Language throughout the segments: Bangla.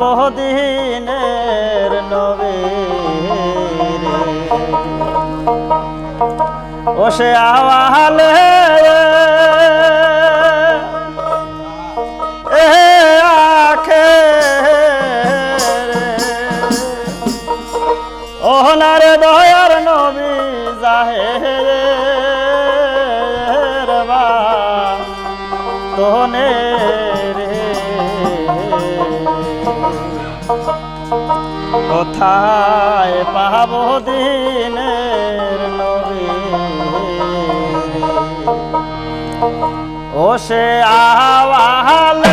বহদিনের নবী ও সে আওয়ালে ওহনার দয়ার নবী তোহনে কোথায় পাব দিন ও সে আহ্বাল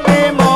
be more.